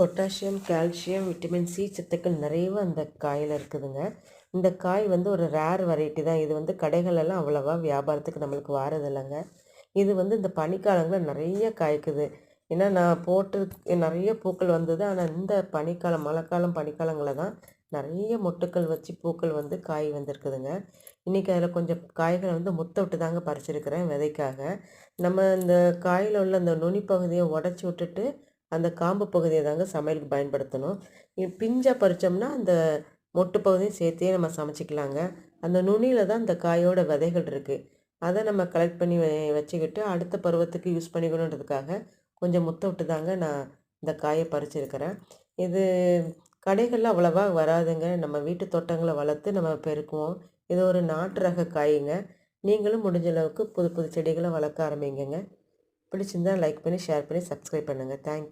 Potassium calcium vitamin C சத்துக்கள் நிறைய அந்த காயில் இருக்குதுங்க. இந்த காய் வந்து ஒரு ரேர் வெரைட்டி தான். இது வந்து கடைகளெல்லாம் அவ்வளோவா வியாபாரத்துக்கு நம்மளுக்கு வாரதில்லைங்க. இது வந்து இந்த பனிக்காலங்களில் நிறைய காய்க்குது. ஏன்னா நான் போட்டு நிறைய பூக்கள் வந்தது. ஆனால் இந்த பனிக்காலம் மழைக்காலம் பனிக்காலங்களில் தான் நிறைய மொட்டுக்கள் வச்சு பூக்கள் வந்து காய் வந்திருக்குதுங்க. இன்றைக்கி அதில் கொஞ்சம் காய்களை வந்து முத்த விட்டு தாங்க பறிச்சிருக்கிறேன் விதைக்காக. நம்ம இந்த காயில் உள்ள அந்த நுனி பகுதியை உடச்சி விட்டுட்டு அந்த காம்பு பகுதியை தாங்க சமையலுக்கு பயன்படுத்தணும். இ- பறித்தோம்னா பறிச்சோம்னா அந்த மொட்டு பகுதியும் சேர்த்தே நம்ம சமைச்சிக்கலாங்க. அந்த நுனியில் தான் இந்த காயோட விதைகள் இருக்குது அதை நம்ம கலெக்ட் பண்ணி வச்சுக்கிட்டு அடுத்த பருவத்துக்கு யூஸ் பண்ணிக்கணுன்றதுக்காக கொஞ்சம் முத்த விட்டு தாங்க நான் இந்த காயை பறிச்சிருக்கிறேன். இது கடைகளில் அவ்வளோவா வராதுங்க. நம்ம வீட்டு தோட்டங்களை வளர்த்து நம்ம பெருக்குவோம். இது ஒரு நாட்டு ரக காய்ங்க. நீங்களும் முடிஞ்ச அளவுக்கு புது புது செடிகளை வளர்க்க ஆரம்பிங்கங்க. பிடிச்சிருந்தா லைக் பண்ணி ஷேர் பண்ணி சப்ஸ்கிரைப் பண்ணுங்கள் தேங்க்யூ